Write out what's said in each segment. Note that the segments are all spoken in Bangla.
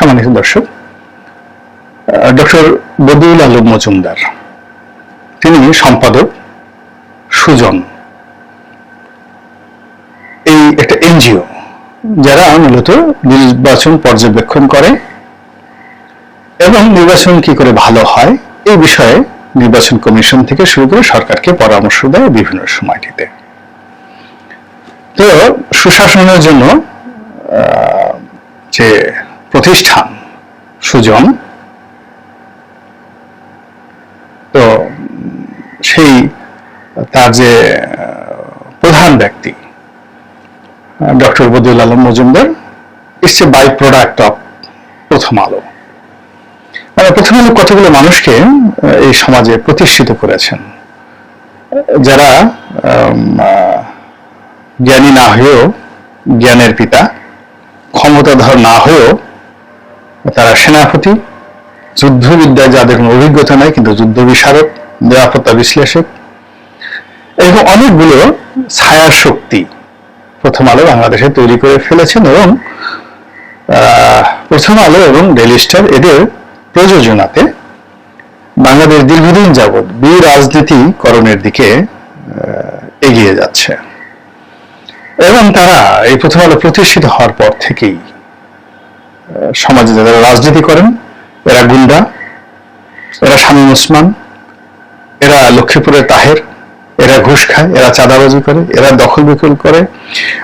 সম্মানিত দর্শক ডক্টর বদিউল আলম মজুমদার, তিনি সম্পাদক সুজন। এই একটা এনজিও যারা মূলত নির্বাচন পর্যবেক্ষণ করে এবং নির্বাচন কি করে ভালো হয় এই বিষয়ে নির্বাচন কমিশন থেকে শুরু করে সরকারকে পরামর্শ দেয় বিভিন্ন সময়টিতে। তো সুশাসনের জন্য যে প্রতিষ্ঠান, সুজন। তো, সেই, তার যে, প্রধান ব্যক্তি, doctor Badiul Alam Majumdar it's a by product of Prothom Alo. মানে প্রথম আলো কতগুলো মানুষকে এই সমাজে প্রতিষ্ঠিত করেছেন? যারা জ্ঞানী না হয়েও, জ্ঞানের পিতা, ক্ষমতাধর না হয়েও তারা সেনাপতি, যুদ্ধবিদ্যায় যাদের কোনো অভিজ্ঞতা নাই, কিন্তু যুদ্ধ বিশারক নিরাপত্তা বিশ্লেষক এরকম অনেকগুলো ছায়ার শক্তি প্রথম আলো বাংলাদেশে তৈরি করে ফেলেছেন এবং প্রথম আলো এবং ডেলি স্টার এদের প্রযোজনাতে বাংলাদেশ দীর্ঘদিন যাবৎ বিরাজনীতিকরণের দিকে এগিয়ে যাচ্ছে। এবং তারা এই প্রথম আলো প্রতিষ্ঠিত হওয়ার পর থেকেই সমাজে যারা রাজনীতি করেন, এরা গুন্ডা, এরা শামীম ওসমান, এরা লক্ষ্মীপুরের তাহের, এরা ঘুষ খায়, এরা চাঁদাবাজি করে, এরা দখল বিকল করে।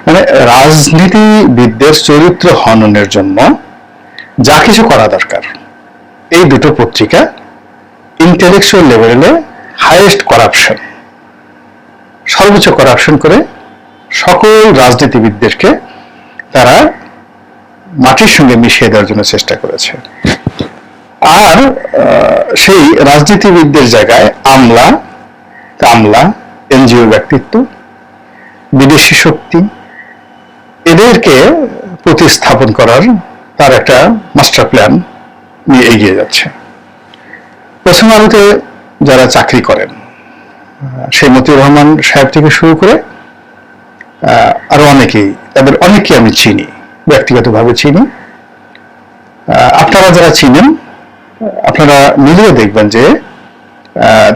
মানে রাজনীতিবিদদের চরিত্র হননের জন্য যা কিছু করা দরকার, এই দুটো পত্রিকা ইন্টেলেকচুয়াল লেভেলে হাইয়েস্ট করাপশন সর্বোচ্চ করাপশন করে সকল রাজনীতিবিদদেরকে তারা মাটির সঙ্গে মিশিয়ে দেওয়ার জন্য চেষ্টা করেছে। আর সেই রাজনীতিবিদদের জায়গায় আমলা, কামলা, এনজিও ব্যক্তিত্ব, বিদেশি শক্তি, এদেরকে প্রতিস্থাপন করার তার একটা মাস্টার প্ল্যান নিয়ে এগিয়ে যাচ্ছে। প্রথম আলোতে যারা চাকরি করেন সেই মতিউর রহমান সাহেব থেকে শুরু করে আরও অনেকেই, তাদের অনেকে আমি চিনি। ব্যক্তিগতভাবে চিনি। আপনারা যারা চিনেন, আপনারা নিজেও দেখবেন যে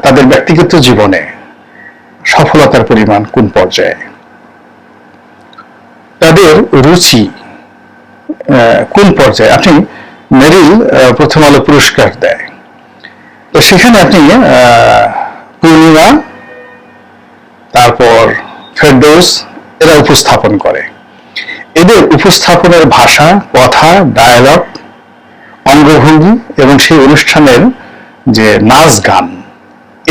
তাদের ব্যক্তিগত জীবনে সফলতার পরিমাণ কোন পর্যায়ে। তাদের রুচি কোন পর্যায়ে? আপনি মেরিল প্রথম আলো পুরস্কার দেয়। তো সেখানে আপনি পূর্ণিমা, তারপর ফেরদৌস, এরা উপস্থাপন করে। এদের উপস্থাপনের ভাষা, কথা ডায়ালগ অঙ্গভঙ্গি এবং সেই অনুষ্ঠানের যে নাচ গান,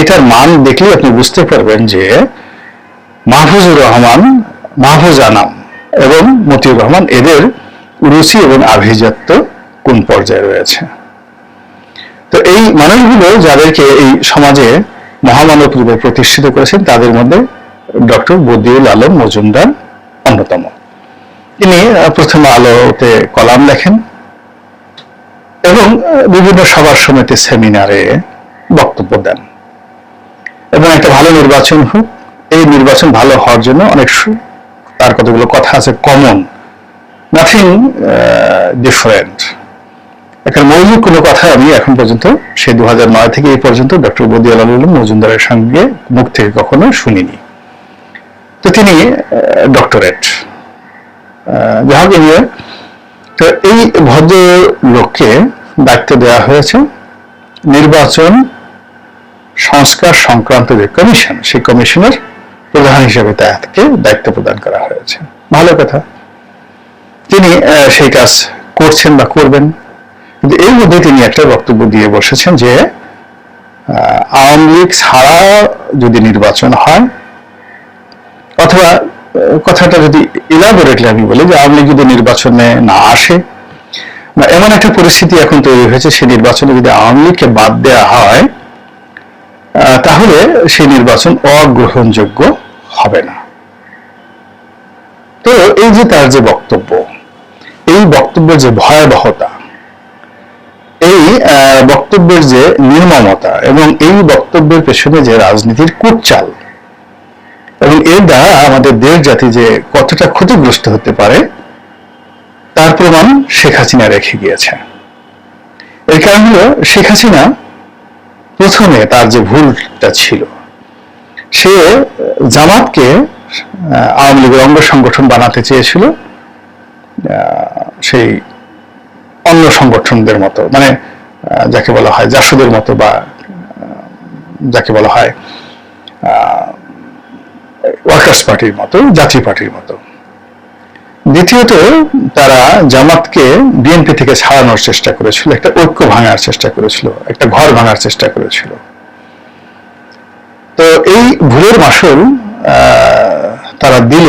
এটার মান দেখলে আপনি বুঝতে পারবেন যে মাহফুজুর রহমান, মাহফুজ আনাম এবং মতিউর রহমান এদের রুচি এবং আভিজাত্য কোন পর্যায়ে রয়েছে? তো এই মানুষগুলো যাদেরকে এই সমাজে মহামানব রূপে প্রতিষ্ঠিত করেছেন, তাদের মধ্যে ডক্টর বদিউল আলম মজুমদার অন্যতম। তিনি প্রথম আলোতে কলাম লেখেন এবং বিভিন্ন সভার সমিতি সেমিনারে বক্তব্য দেন। এবং একটা ভালো নির্বাচন হোক, এই নির্বাচন ভালো হওয়ার জন্য অনেক তার কতগুলো কথা আছে কমন নাথিং ডিফারেন্ট এখানে মৌলিক কোনো কথা আমি এখন পর্যন্ত, সেই দু নয় থেকে এই পর্যন্ত ডক্টর বদিউল আলম মজুমদারের সঙ্গে মুখ থেকে কখনো শুনিনি। তো তিনি ডক্টরেট anyway, তো এই ভদ্র লোককে দায়িত্ব দেওয়া হয়েছে নির্বাচন সংস্কার সংক্রান্ত যে কমিশন সেই কমিশনের প্রধান হিসেবে তাকে দায়িত্ব প্রদান করা হয়েছে। ভালো কথা। তিনি সেই কাজ করছেন বা করবেন। কিন্তু এর মধ্যে তিনি একটা বক্তব্য দিয়ে বসেছেন যে আওয়ামী লীগ ছাড়া যদি নির্বাচন হয় অথবা কথাটা যদি ইলাবোরেটলি আমি বলি যে আওয়ামী লীগ যদি নির্বাচনে না আসে, বা এমন একটা পরিস্থিতি এখন তৈরি হয়েছে সেই নির্বাচনে যদি আওয়ামী লীগকে বাদ দেওয়া হয় তাহলে সেই নির্বাচন অগ্রহণযোগ্য হবে না। তো এই যে তার যে বক্তব্য, এই বক্তব্যের যে ভয়াবহতা, এই বক্তব্যের যে নির্মমতা এবং এই বক্তব্যের পেছনে যে রাজনীতির কুটচাল এবং এর দ্বারা আমাদের দেশ জাতি যে কতটা ক্ষতিগ্রস্ত হতে পারে, তার প্রমাণ শেখ হাসিনা রেখে গিয়েছে। এর কারণ হলো শেখ হাসিনা প্রথমে তার যে ভুলটা ছিল, সে জামাতকে আওয়ামী লীগের অঙ্গ সংগঠন বানাতে চেয়েছিল সেই অন্য সংগঠনদের মতো মানে যাকে বলা হয় জাসদের মতো বা যাকে বলা হয় ওয়ার্কার্স পার্টির মতো জাতীয় পার্টির মতো। দ্বিতীয়ত, তারা জামাতকে বিএনপি থেকে ছাড়ানোর চেষ্টা করেছিল, একটা ঐক্য ভাঙার চেষ্টা করেছিল, একটা ঘর ভাঙার চেষ্টা করেছিল। তো এই ভুলের মাসুল তারা দিল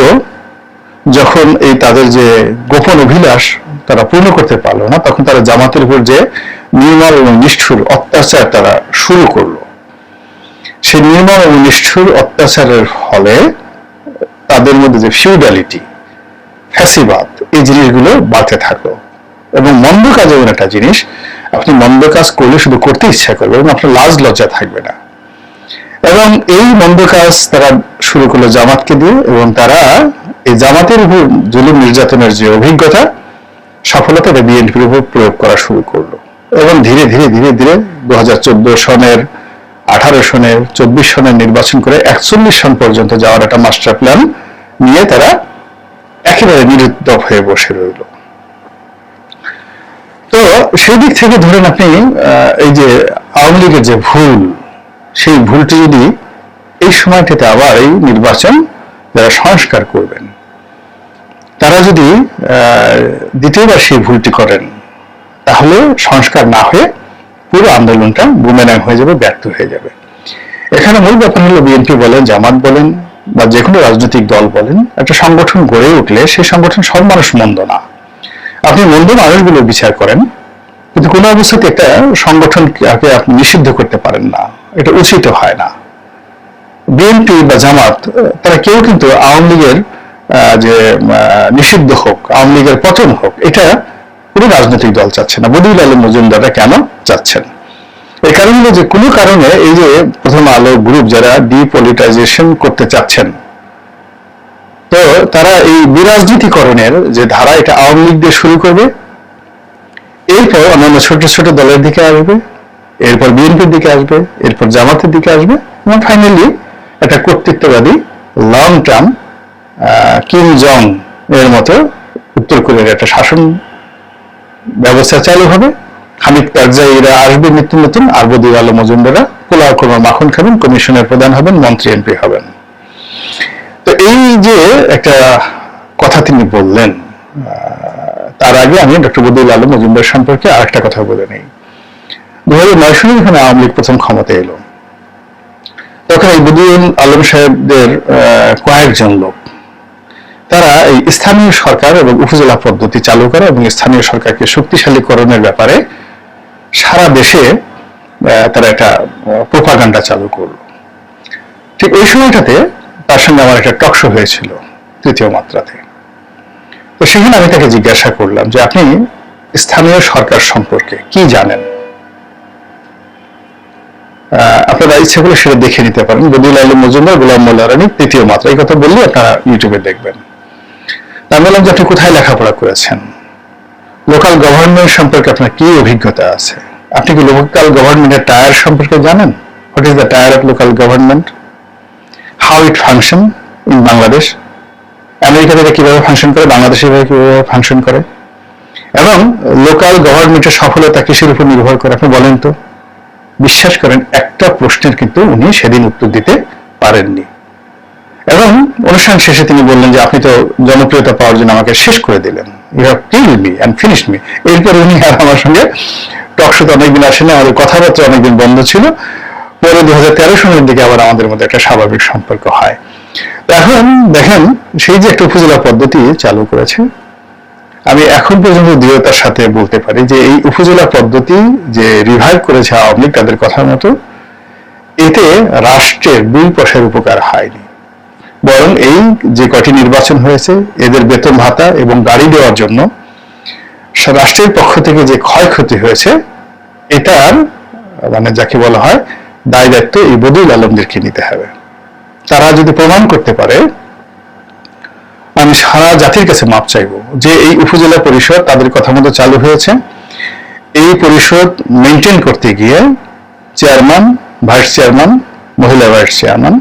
যখন এই তাদের যে গোপন অভিলাষ তারা পূর্ণ করতে পারল না, তখন তারা জামাতের উপর যে নির্মল এবং নিষ্ঠুর অত্যাচার তারা শুরু করল। সেই নির্মল এবং নিষ্ঠুর অত্যাচারের ফলে তাদের মধ্যে যে ফিউডালিটি ফ্যাসিবাদ, এই জিনিসগুলো বাড়তে থাকল। এবং মন্দ কাজ এমন একটা জিনিস, আপনি মন্দ কাজ করলে শুধু করতে ইচ্ছা করবে এবং আপনার লাজ লজ্জা থাকবে না। এবং এই মন্দ কাজ তারা শুরু করল জামাতকে দিয়ে এবং তারা এই জামাতের উপর জুলুম নির্যাতনের যে অভিজ্ঞতা, সফলতা বিএনপির উপর প্রয়োগ করা শুরু করল। এবং ধীরে ধীরে ধীরে ধীরে দু হাজার চোদ্দ সনের আঠারো সনের, চব্বিশ সনের নির্বাচন করে একচল্লিশ সন পর্যন্ত যাওয়ার একটা মাস্টার প্ল্যান নিয়ে তারা একেবারে নিরুদ্যোগ হয়ে বসে রইল। তো সেই দিক থেকে ধরেন আপনি এই যে আওয়ামী লীগের যে ভুল, সেই ভুলটি যদি এই সময়টিতে আবার এই নির্বাচন যারা সংস্কার করবেন, তারা যদি দ্বিতীয়বার সেই ভুলটি করেন, তাহলে সংস্কার না হয়ে পুরো আন্দোলনটা বুমেরাং হয়ে যাবে, ব্যর্থ হয়ে যাবে। এখানে মূল ব্যাপার হলো বিএনপি বলেন, জামাত বলেন, বা যে কোনো রাজনৈতিক দল বলেন, একটা সংগঠন গড়ে উঠলে সেই সংগঠন সব মানুষ মন্দ না। আপনি মন্দ মানুষগুলো বিচার করেন, কিন্তু কোনো অবস্থাতে একটা সংগঠনকে আপনি নিষিদ্ধ করতে পারেন না। এটা উচিত হয় না। বিএনপি বা জামাত, তারা কেউ কিন্তু আওয়ামী লীগের যে নিষিদ্ধ হোক, আওয়ামী লীগের পতন হোক, এটা কোনো রাজনৈতিক দল চাচ্ছে না। বদিউল আলম মজুমদাররা কেন চাচ্ছেন? এই কারণ যে, কোনো কারণে এই যে প্রথম আলো গ্রুপ যারা ডিপলিটাইজেশন করতে চাচ্ছেন, তো তারা এই বিরাজনীতিকরণের যে ধারা, এটা আওয়ামী লীগ দিয়ে শুরু করবে, এরপর অন্যান্য ছোট ছোট দলের দিকে আসবে, এরপর বিএনপির দিকে আসবে, এরপর জামাতের দিকে আসবে, এবং ফাইনালি একটা কর্তৃত্ববাদী লং টার্ম কিম জং এর মতো উত্তর কোরিয়ার একটা শাসন ব্যবস্থা চালু হবে। হামিদ কারজাইরা আসবে নিত্য নতুন। আর বদিউল আলম মজুমদারা পোলাও কোরমা মাখন খাবেন, কমিশনের প্রধান হবেন, মন্ত্রী এমপি হবেন। তো এই যে একটা কথা তিনি বললেন তার আগে আমি ডক্টর বদিউল আলম মজুমদার সম্পর্কে আর একটা কথা বলে নেই। দু হাজার নয় সালে যখন আওয়ামী লীগ প্রথম ক্ষমতা এলো, তখন এই বদিউল আলম সাহেবদের কয়েকজন লোক তারা এই স্থানীয় সরকার এবং উপজেলা পদ্ধতি চালু করে এবং স্থানীয় সরকারকে শক্তিশালীকরণের ব্যাপারে সারা দেশে তারা একটা প্রোপাগান্ডা চালু করল। ঠিক ওই সময়টাতে তার সঙ্গে আমার একটা টকশো হয়েছিল তৃতীয় মাত্রাতে। তো সেখানে আমি তাকে জিজ্ঞাসা করলাম যে, আপনি স্থানীয় সরকার সম্পর্কে কি জানেন? আপনারা ইচ্ছে করলে সেটা দেখে নিতে পারেন। বদিউল আলম মজুমদার, গোলাম মোল্লা রানী, তৃতীয় মাত্রা। এই কথা বললে আপনারা ইউটিউবে দেখবেন। আমি বললাম যে আপনি কোথায় লেখাপড়া করেছেন। লোকাল গভর্নমেন্ট সম্পর্কে আপনার কি অভিজ্ঞতা আছে? আপনি কি লোকাল গভর্নমেন্টের টায়ার সম্পর্কে জানেন? What is the tier of local government how it function in Bangladesh আমেরিকাতে এটা কীভাবে ফাংশন করে? বাংলাদেশে এভাবে কীভাবে ফাংশন করে? এবং লোকাল গভর্নমেন্টের সফলতা কিসের উপর নির্ভর করে? আপনি বলেন তো। বিশ্বাস করেন, একটা প্রশ্নের কিন্তু উনি সেদিন উত্তর দিতে পারেননি। এবং অনুষ্ঠান শেষে তিনি বললেন যে, আপনি তো জনপ্রিয়তা পাওয়ার জন্য আমাকে শেষ করে দিলেন। You have kill me and finish me এরপর উনি আর আমার সঙ্গে টকশোতে অনেকদিন আসেনি আমাদের কথাবার্তা অনেকদিন বন্ধ ছিল। পরে দু হাজার তেরো সনের দিকে আবার আমাদের মধ্যে একটা স্বাভাবিক সম্পর্ক হয়। এখন দেখেন, সেই যে একটা উপজেলা পদ্ধতি চালু করেছে, আমি এখন পর্যন্ত দৃঢ়তার সাথে বলতে পারি যে, এই উপজেলা পদ্ধতি যে রিভাইভ করেছে আওয়ামী লীগ, তাদের কথার মতো, এতে রাষ্ট্রের দুই পয়সার উপকার হয়নি। বরং এই যে কটি নির্বাচন হয়েছে, এদের বেতন ভাতা এবং গাড়ি দেওয়ার জন্য রাষ্ট্রের পক্ষ থেকে যে ক্ষয়ক্ষতি হয়েছে, এটার মানে যাকে বলা হয়, দায় দায়িত্ব এই বদুল আলমদেরকে নিতে হবে। তারা যদি প্রমাণ করতে পারে, আমি সারা জাতির কাছে মাপ চাইব যে এই উপজেলা পরিষদ তাদের কথা মতো চালু হয়েছে। এই পরিষদ মেনটেন করতে গিয়ে চেয়ারম্যান ভাইস চেয়ারম্যান মহিলা ভাইস চেয়ারম্যান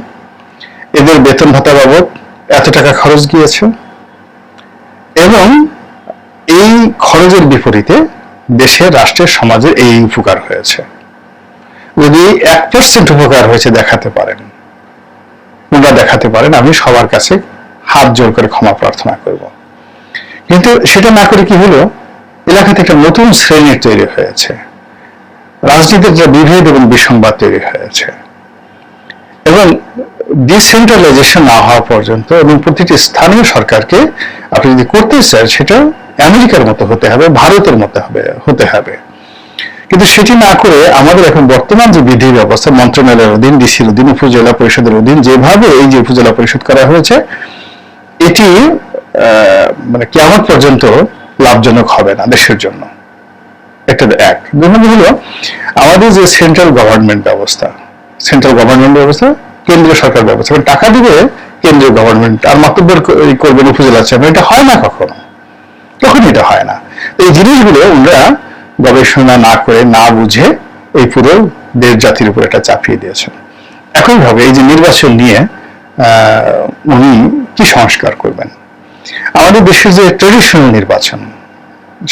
এদের বেতন ভাতা বাবদ এত টাকা খরচ গিয়েছে। এবং এই খরচের বিপরীতে দেশের রাষ্ট্রের সমাজের এই উপকার হয়েছে। যদি এক পার্সেন্ট উপকার হয়েছে দেখাতে পারেন ওনারা দেখাতে পারেন, আমি সবার কাছে হাত জোর করে ক্ষমা প্রার্থনা করব। কিন্তু সেটা না করে কি হলো? এলাকাতে একটা নতুন শ্রেণির তৈরি হয়েছে। রাজনীতির যে বিভেদ এবং বিসংবাদ তৈরি হয়েছে। এবং ডিসেন্ট্রালাইজেশন না হওয়া পর্যন্ত এবং প্রতিটি স্থানীয় সরকারকে আপনি যদি করতে চান, সেটা আমেরিকার মতো হতে হবে, ভারতের মতো হবে, হতে হবে। কিন্তু সেটি না করে আমাদের এখন বর্তমান যে বিধি ব্যবস্থা, মন্ত্রণালয়ের অধীন, ডিসির অধীন, উপজেলা পরিষদের অধীন, যেভাবে এই যে উপজেলা পরিষদ করা হয়েছে, এটি মানে কেমন পর্যন্ত লাভজনক হবে না দেশের জন্য। একটা এক। দুই হলো, আমাদের যে সেন্ট্রাল গভর্নমেন্ট ব্যবস্থা সেন্ট্রাল গভর্নমেন্ট ব্যবস্থা কেন্দ্রীয় সরকার ব্যবস্থা। টাকা দিবে কেন্দ্রীয় গভর্নমেন্ট আর মাতব্বর করবেন উপজেলা চেয়ারম্যান এটা হয় না কখনো? তখন এটা হয় না। এই জিনিসগুলো ওনারা গবেষণা না করে, না বুঝে এই পুরো দেশ জাতির উপর এটা চাপিয়ে দিয়েছেন। একইভাবে এই যে নির্বাচন নিয়ে উনি কি সংস্কার করবেন? আমাদের দেশের যে ট্রেডিশনাল নির্বাচন,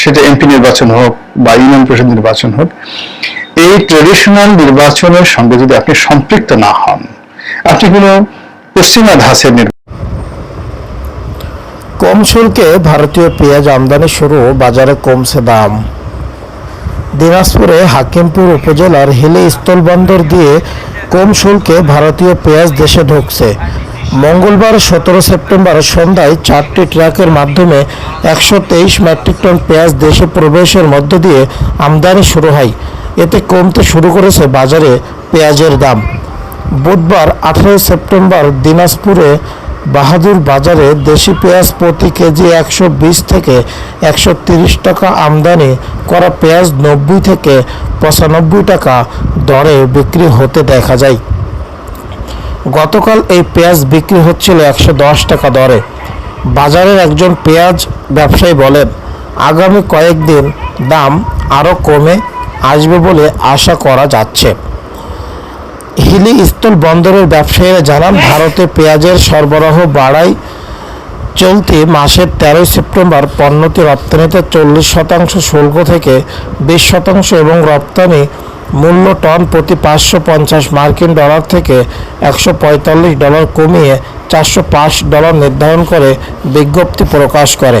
সেটা এমপি নির্বাচন হোক বা ইউনিয়ন পরিষদ নির্বাচন হোক, এই ট্রেডিশনাল নির্বাচনের সঙ্গে যদি আপনি সম্পৃক্ত না হন আপনি কোনো পশ্চিমা ধাঁচের কম শুল্কে ভারতীয় পেঁয়াজ আমদানি শুরু, বাজারে কমছে দাম। দিনাজপুরে হাকিমপুর উপজেলার হিলি স্থলবন্দর দিয়ে কম শুল্কে ভারতীয় পেঁয়াজ দেশে ঢুকছে। মঙ্গলবার সতেরো সেপ্টেম্বর সন্ধ্যায় চারটি ট্রাকের মাধ্যমে একশো তেইশ মেট্রিক টন পেঁয়াজ দেশে প্রবেশের মধ্য দিয়ে আমদানি শুরু হয়। এতে কমতে শুরু করেছে বাজারে পেঁয়াজের দাম। বুধবার আঠারোই সেপ্টেম্বর দিনাজপুরে বাহাদুর বাজারে দেশি পেঁয়াজ প্রতি কেজি একশো বিশ থেকে একশো তিরিশ টাকা আমদানি করা পেঁয়াজ নব্বই থেকে পঁচানব্বই টাকা দরে বিক্রি হতে দেখা যায়। গতকাল এই পেঁয়াজ বিক্রি হচ্ছিল একশো দশ টাকা দরে। বাজারের একজন পেঁয়াজ ব্যবসায়ী বলেন, আগামী কয়েকদিন দাম আরও কমে আসবে বলে আশা করা যাচ্ছে। হিলি স্থল বন্দরের ব্যবসায়ীরা জানান ভারতে পেঁয়াজের সরবরাহ বাড়ায় চলতি মাসের তেরোই সেপ্টেম্বর পণ্যটি রপ্তানিতে চল্লিশ শতাংশ শুল্ক থেকে বিশ শতাংশ এবং রপ্তানি মূল্য টন প্রতি পাঁচশো পঞ্চাশ মার্কিন ডলার থেকে একশো পঁয়তাল্লিশ ডলার কমিয়ে চারশো পাঁচ ডলার নির্ধারণ করে বিজ্ঞপ্তি প্রকাশ করে।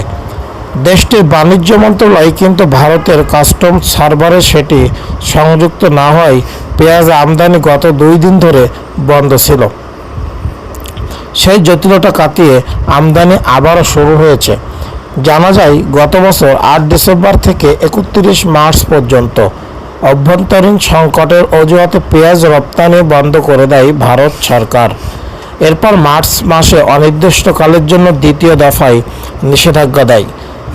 দেশটির বাণিজ্য মন্ত্রণালয় কিন্তু ভারতের কাস্টম সার্ভারে সেটি সংযুক্ত না হয় পেঁয়াজ আমদানি গত দুই দিন ধরে বন্ধ ছিল। সেই জটিলতা কাটিয়ে আমদানি আবারও শুরু হয়েছে। জানা যায়, গত বছর আট ডিসেম্বর থেকে একত্রিশ মার্চ পর্যন্ত অভ্যন্তরীণ সংকটের অজুহাতে পেঁয়াজ রপ্তানি বন্ধ করে দেয় ভারত সরকার। এরপর মার্চ মাসে অনির্দিষ্টকালের জন্য দ্বিতীয় দফায় নিষেধাজ্ঞা দেয়।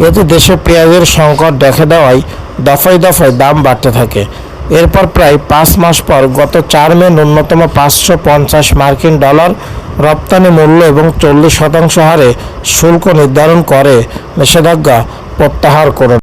এতে দেশে পেঁয়াজের সংকট দেখা দেওয়ায় দফায় দফায় দাম বাড়তে থাকে। এরপর প্রায় পাঁচ মাস পর গত চার মে ন্যূনতম পাঁচশো পঞ্চাশ মার্কিন ডলার রপ্তানি মূল্য এবং চল্লিশ শতাংশ হারে শুল্ক নির্ধারণ করে নিষেধাজ্ঞা প্রত্যাহার করে